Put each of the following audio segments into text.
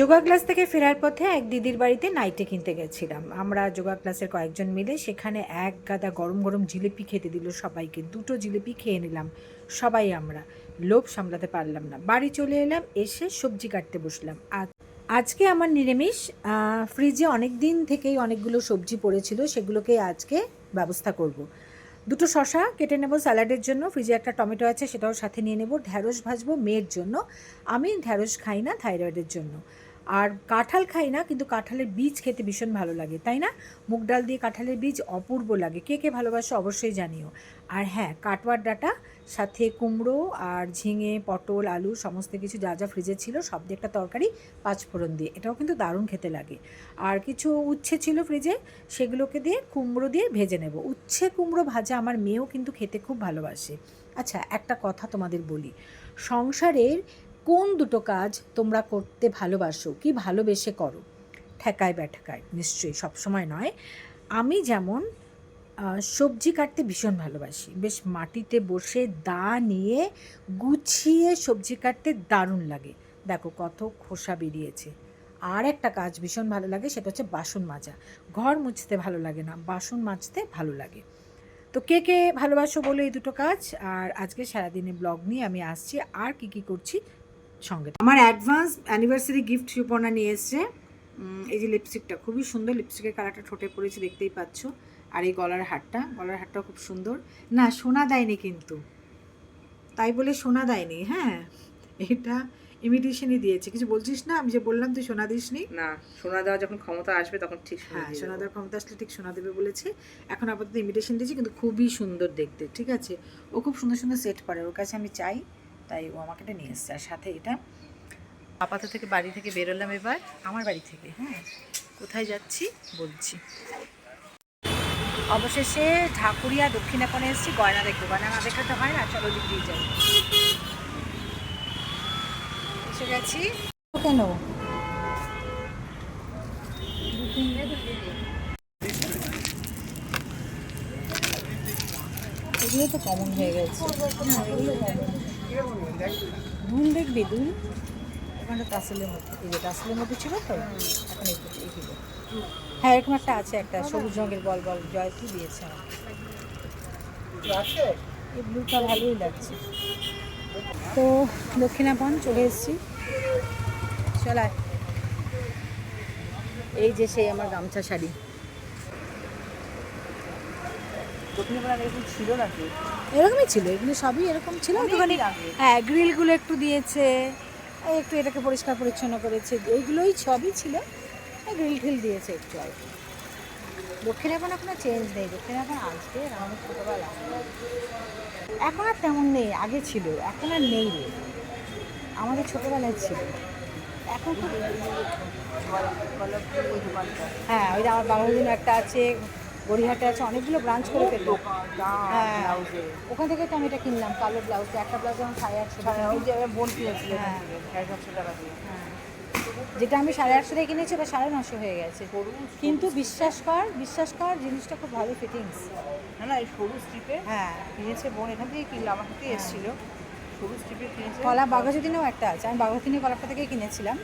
Yoga class থেকে ফেরার পথে এক দিদির বাড়িতে নাইটে কিনতে গেছিলাম। আমরা যোগা ক্লাসের কয়েকজন মিলে সেখানে এক গাদা গরম গরম জিলিপি খেতে দিল সবাইকে। দুটো জিলিপি খেয়ে নিলাম, সবাই আমরা। লোভ সামলাতে পারলাম না। বাড়ি চলে এলাম, এসে সবজি কাটতে বসলাম। আজ, আজকে আমার নিরামিষ ফ্রিজে অনেক দিন থেকেই অনেকগুলো সবজি পড়েছিল, সেগুলোকে আজকে ব্যবস্থা করব। দুটো শশা কেটে নেব স্যালাডের জন্য, ফ্রিজে একটা টমেটো আছে সেটাও সাথে নিয়ে নেব। ঢ্যাঁড়স ভাজবো মেয়ের জন্য, আমি ঢ্যাঁড়স খাই না, থাইরয়েডের জন্য। আর কাঁঠাল খাই না, কিন্তু কাঁঠালের বীজ খেতে ভীষণ ভালো লাগে, তাই না? মুগ ডাল দিয়ে কাঁঠালের বীজ অপূর্ব লাগে, কে কে ভালোবাসো অবশ্যই জানিও। আর হ্যাঁ কাটওয়ার ডাটা, সাথে কুমড়ো আর ঝিঙে, পটল, আলু, সমস্ত কিছু যা যা ফ্রিজে ছিল, সব দিয়ে একটা তরকারি, পাঁচফোড়ন দিয়ে, এটাও কিন্তু দারুণ খেতে লাগে। আর কিছু উচ্ছে ছিল ফ্রিজে সেগুলোকে দিয়ে কুমড়ো দিয়ে ভেজে নেব। উচ্ছে কুমড়ো ভাজা আমার মেয়েও কিন্তু খেতে খুব ভালোবাসে। আচ্ছা একটা কথা তোমাদের বলি, সংসারের কোন দুটো কাজ তোমরা করতে ভালোবাসো? কি ভালোবেসে করো? ঠেকায় ব্যাঠেকায়, নিশ্চয়ই, সবসময় নয়। আমি যেমন সবজি কাটতে ভীষণ ভালোবাসি। বেশ মাটিতে বসে দা নিয়ে গুছিয়ে সবজি কাটতে দারুণ লাগে। দেখো কত খোসা বেরিয়েছে। আর একটা কাজ ভীষণ ভালো লাগে, সেটা হচ্ছে বাসন মাজা। ঘর মুছতে ভালো লাগে না, বাসন মাজতে ভালো লাগে। তো কে কে ভালোবাসো বলে এই দুটো কাজ? আর আজকে সারাদিনে ব্লগ নিয়ে আমি আসছি। আর কি কি করছি সঙ্গে। আমার অ্যাডভান্স অ্যানিভার্সারি গিফট সুপর্ণা নিয়ে এসছে। এই যে লিপস্টিকটা খুবই সুন্দর লিপস্টিকের কালারটা ঠোঁটে পড়েছে দেখতেই পাচ্ছ। আর এই গলার হারটা গলার হারটা খুব সুন্দর। না সোনা দেয়নি কিন্তু। তাই বলে সোনা দেয়নি হ্যাঁ। এটা ইমিটেশনই দিয়েছে। কিছু বলছিস না? আমি যে বললাম তুই সোনা দিসনি? না সোনা দেওয়া যখন ক্ষমতা আসবে তখন ঠিক হ্যাঁ সোনা দেওয়ার ক্ষমতা আসলে ঠিক সোনা দেবে বলেছে। এখন আপাতত ইমিটেশন দিয়েছি কিন্তু খুবই সুন্দর দেখতে ঠিক আছে? ও খুব সুন্দর সুন্দর সেট পারে ওর কাছে আমি চাই। তাই ও আমাকে এটা নিয়ে এসছে। আর সাথে এটা আপাতত থেকে বাড়ি থেকে বেরোলাম এবার, আমার বাড়ি থেকে হ্যাঁ? কোথায় যাচ্ছি বলছি। অবশেষে ঢাকুরিয়া দক্ষিণাপনে এসেছি, গয়না দেখব গয়না না দেখলে তো হয় না চলো দিয়ে যাই। এসে গেছি। কেন? এগুলো তো কমন হয়ে গেছে। Common। দেখবি দুল ওখানটা তাসেলের মধ্যে এই যে তাসেলের মধ্যে ছিল তো? এখন এই এইগুলো হ্যাঁ এরকম একটা আছে একটা সবুজ রঙের বল বল জয়ত্রী দিয়েছে আমাকে। এই ব্লুটা ভালোই লাগছে। তো দক্ষিণাপন চলে এসেছি। চলায় এই যে সেই আমার গামছা শাড়ি। দক্ষিণে পাড়া এরকম ছিল নাকি? এরকমই ছিল এগুলো সবই এরকম ছিল। একটুখানি হ্যাঁ গ্রিলগুলো একটু দিয়েছে একটু এটাকে পরিষ্কার পরিচ্ছন্ন করেছে এইগুলোই সবই ছিল। গ্রিল ঠিল দিয়েছে একটু আর কি। দক্ষিণে এখন কোনো চেঞ্জ নেই দক্ষিণে এখন আসবে আমার ছোটোবেলা এখন আর তেমন নেই আগে ছিল এখন আর নেই রে। আমাদের ছোটোবেলায় ছিল। এখন খুব হ্যাঁ ওই আমার বাংলাদিন একটা আছে গড়িহাটে আছে অনেকগুলো ব্রাঞ্চ করে পেল হ্যাঁ ওখান থেকে তো আমি এটা কিনলাম কালো ব্লাউজ একটা ব্লাউজ আমার সাড়ে আটশো টাকা। ওই যে বোন কিনেছিল হ্যাঁ। সাড়ে সাতশো টাকা দিয়ে। হ্যাঁ। যেটা আমি সাড়ে আটশো টাকা কিনেছি ওটা সাড়ে নশো হয়ে গেছে। কিন্তু বিশ্বাস কর বিশ্বাস কর জিনিসটা খুব ভালো ফিটিংস না না এই সরু স্ট্রিপে হ্যাঁ। কিনেছে বোন এখান থেকে কিনলো আমার সাথে এসেছিল। সরু স্ট্রিপে কিনেছে। কলা বাঘাযতীনেও একটা আছে আমি বাঘাযতীনে কলাপটা থেকেই কিনেছিলাম।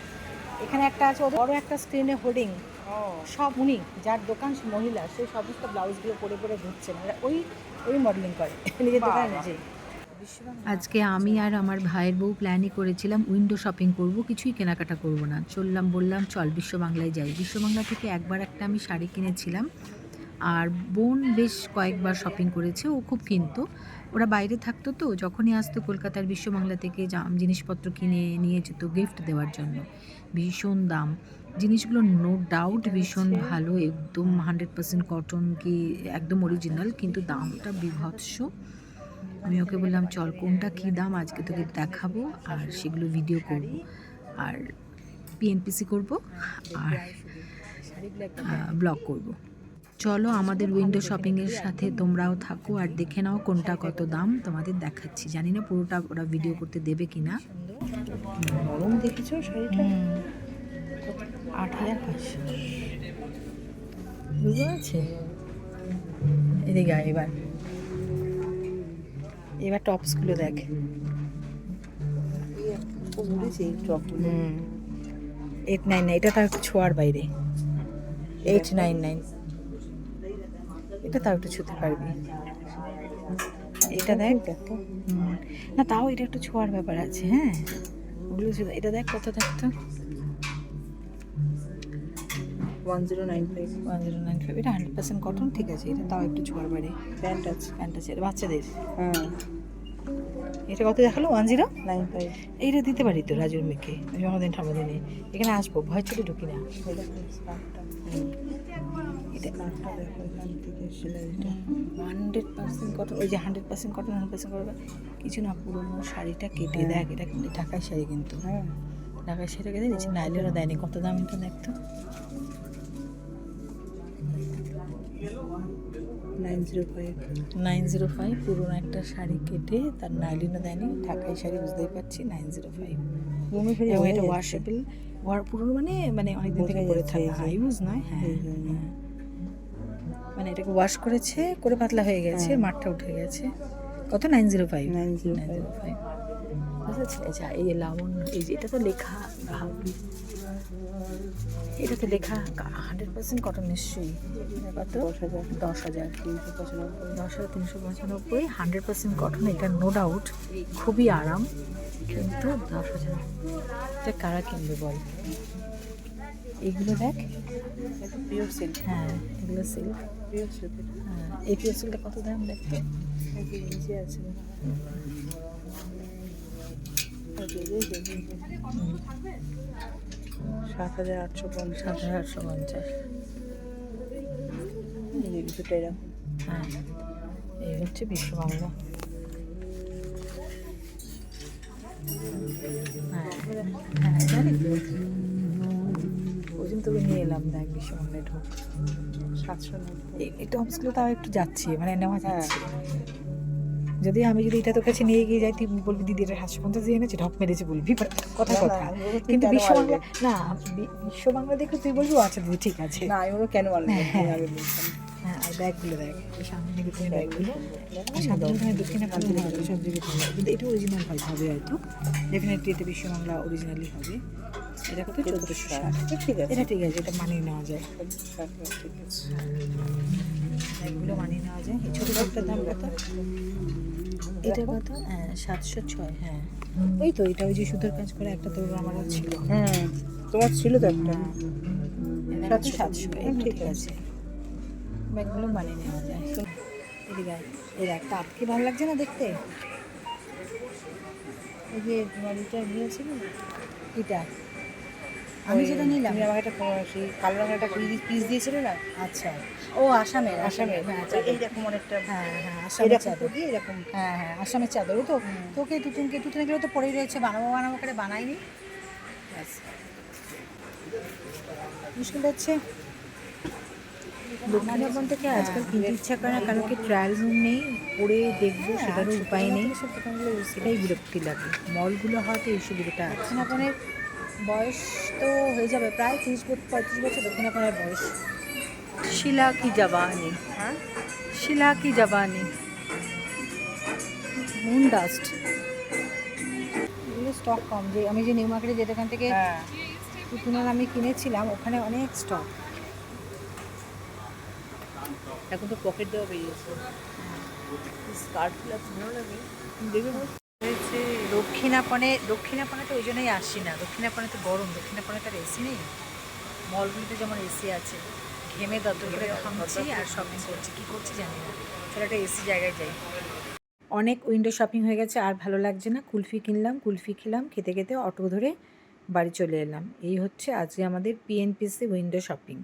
এখানে একটা আছে বড় একটা স্ক্রিনে হোর্ডিং সব উনি যার দোকান সে মহিলা সে সমস্ত ব্লাউজগুলো পরে পরে ঘুরছে মানে ওই ওই মডেলিং করে নিজের দোকানে নিজে নিজেই। আজকে আমি আর আমার ভাইয়ের বউ প্ল্যানই করেছিলাম উইন্ডো শপিং করব কিছুই কেনাকাটা করব না। চললাম বললাম চল বিশ্ব বাংলায় যাই। বিশ্ব বাংলা থেকে একবার একটা আমি শাড়ি কিনেছিলাম। আর বোন বেশ কয়েকবার শপিং করেছে ও খুব কিনতো। ওরা বাইরে থাকতো তো যখনই আসতো কলকাতার বিশ্ববাংলা থেকে জাম জিনিসপত্র কিনে নিয়ে যেত গিফট দেওয়ার জন্য। ভীষণ দাম। জিনিসগুলো নো ডাউট ভীষণ ভালো একদম হান্ড্রেড পার্সেন্ট কটন কি একদম অরিজিনাল কিন্তু দামটা বিভৎস। আমি ওকে বললাম চল কোনটা কী দাম? আজকে তোকে দেখাবো আর সেগুলো ভিডিও করব। আর পিএনপিসি করব আর ব্লগ করব। চলো আমাদের উইন্ডো শপিংয়ের সাথে তোমরাও থাকো আর দেখে নাও কোনটা কত দাম তোমাদের দেখাচ্ছি। জানি না পুরোটা ওরা ভিডিও করতে দেবে কি না গরম দেখেছ শাড়িটা? আট হাজার পাঁচশো। বুঝতে পারছে? এদিকে এবার। এবার টপসগুলো দেখ। এইট নাইন নাইন এটা তার একটু ছোঁয়ার বাইরে। এইট নাইন নাইন এটা তাও একটু ছুতে পারবি। এটা দেখ। না তাও এটা একটু ছোঁয়ার ব্যাপার আছে হ্যাঁ? ওগুলো এটা দেখ কত দেখ তো। One zero nine five one zero nine five এটা হান্ড্রেড পার্সেন্ট কটন ঠিক আছে এটা তাও একটু ছোঁয়ার প্যান্ট আছে। প্যান্ট আছে এটা বাচ্চাদের। হ্যাঁ। এটা কত দেখাল? ওয়ান জিরো নাইন ফাইভ এইটা দিতে পারি তো রাজুর মেয়েকে জন্মদিন ঠামদিনে এখানে আসব ভয় ছিল ঢুকি না। স্কার্টটা দেখো এখান থেকে সেলাইটা হান্ড্রেড পার্সেন্ট কটন ওই যে hundred percent cotton hundred percent cotton কিছু না পুরোনো শাড়িটা কেটে দেখ এটা কিন্তু ঢাকায় শাড়ি কিন্তু। হ্যাঁ। ঢাকায় শাড়িটা কেটে নিচে নাইলেরও দেয়নি কত দাম এটা দেখতো nine zero five nine zero five পুরোনো একটা শাড়ি কেটে তার নাইলিনও দেয়নি ঢাকায় শাড়ি বুঝতেই পারছি নাইন জিরো ফাইভ রুমে ফিরে এটা। ওয়াশেবল ওয়ার পুরোনো মানে মানে অনেকদিন থেকে পরে থাকা হাই ইউজ নয় হ্যাঁ হ্যাঁ। মানে এটাকে ওয়াশ করেছে করে পাতলা হয়ে গেছে হ্যাঁ। মাঠটা উঠে গেছে। কত? Nine zero five 905 nine zero five আচ্ছা এই যে লাবণ্য এই যে এটা তো লেখা ভাবি। এটা তো লেখা হান্ড্রেড পার্সেন্ট কটন নিশ্চয়ই। কত? দশ হাজার। দশ হাজার। তিনশো পঁচানব্বই। হান্ড্রেড পার্সেন্ট কটন এটা নো ডাউট খুবই আরাম কিন্তু দশ হাজার। এটা কারা কিনবে বল? এগুলো দেখ। পিওর সিল্ক হ্যাঁ এগুলো সিল্ক পিওর হ্যাঁ এই পিওর সিল্কটা কত দাম দেখতে? নিচে আছে। সাত হাজার আটশো পঞ্চাশ। সাত হাজার আটশো পঞ্চাশ। এরকম। হ্যাঁ এই হচ্ছে বিশ্ববাংলা। হ্যাঁ হ্যাঁ জানি তো ওই জন্য তোকে নিয়ে এলাম দেখ বিশ্ববাংলায় ঢোক। সাতশো এই- টপসগুলো তাও একটু যাচ্ছে মানে নেওয়া হ্যাঁ। যাচ্ছে। যদি আমি যদি এটা তোর কাছে নিয়ে গিয়ে যাই তুই বলবি দিদি এটা সাতশো পঞ্চাশ দিয়ে এনেছে ঢপ মেরেছে বলবি। কথা না, না, কথা। বলব কিন্তু কেন বিশ্ব বাংলা না বিশ্ব বাংলা দেখে তুই বলবি আচ্ছা দিদি ঠিক আছে। না আমি কেন মারবো হ্যাঁ। আমি বলতাম হ্যাঁ আর ব্যাগগুলো দেখ সামনে দিকে তুমি ব্যাগগুলো? দক্ষিণে সব দিকে কিন্তু এটা অরিজিনাল হয় হবে হয়তো। ডেফিনেটলি এটা বিশ্ব বাংলা অরিজিনালি হবে। এটা কত চোদ্দোশো ষাট ঠিক আছে। এটা ঠিক আছে এটা মানিয়ে নেওয়া যায়। ঠিক আছে। ব্যাগগুলো মানিয়ে নেওয়া যায়। এই ছোটো ব্যাগটার দাম কত? এটা কত? হ্যাঁ সাতশো ছয় হ্যাঁ। ওই তো এটা ওই যে সুতোর কাজ করে একটা তোর আমারও ছিল। হুম তোমার ছিল তো একটা? সাতশো সাতশো ঠিক আছে। ব্যাগগুলো মানিয়ে নেওয়া যায়। এদিকে। এই একটা আটকে ভালো লাগছে না দেখতে? এই যে বাড়িটা গিয়েছিল এটা। আমি যেটা নিলাম। তুমি আমাকে একটা সেই কালো রঙের একটা পিস দিয়েছিলে না? আচ্ছা। ও আসামের আসামের হ্যাঁ এই- চাদর। এইরকম অনেকটা হ্যাঁ হ্যাঁ আসামের এরকম চাদর। করি এরকম হ্যাঁ হ্যাঁ আসামের চাদর। তো তোকে টুতুনকে টুতুনগুলো তো পড়েই রয়েছে বানাবো বানাবো করে বানাইনি। মুশকিল হচ্ছে। ভবন থেকে আজকাল কিনতে ইচ্ছা করে না কারণ কি ট্রায়াল রুম নেই পরে দেখব সেটারও উপায় নেই। সেটাই বিরক্তি লাগে। মলগুলো হয়তো এই সুবিধাটা আছে। দক্ষিণাপনের বয়স তো হয়ে যাবে প্রায় তিরিশ বছর পঁয়ত্রিশ বছর দক্ষিণাপনের বয়স। শিলা কি জবানি? হ্যাঁ? শিলা কি জবানি? মুন ডাস্ট এগুলো স্টক কম। যে আমি যে নিউ মার্কেটে যে দোকান থেকে হ্যাঁ। পুতুনার আমি কিনেছিলাম ওখানে অনেক স্টক এখন তো পকেট দেওয়া বেরিয়েছে। স্কার্টগুলো ভালো লাগে দেখে হয়েছে দক্ষিণাপনে দক্ষিণাপনে তো ওই জন্যই আসি না। দক্ষিণাপনে তো গরম দক্ষিণাপনে তার এসি নেই। মলগুলিতে যেমন এসি আছে ঘেমে দত্ত করে ঘামছি আর শপিং করছি। কী করছি জানি না। চলো একটা এসি জায়গায় যাই। অনেক উইন্ডো শপিং হয়ে গেছে আর ভালো লাগছে না। কুলফি কিনলাম কুলফি খেলাম খেতে খেতে অটো ধরে বাড়ি চলে এলাম। এই হচ্ছে আজকে আমাদের পিএনপিসি উইন্ডো শপিং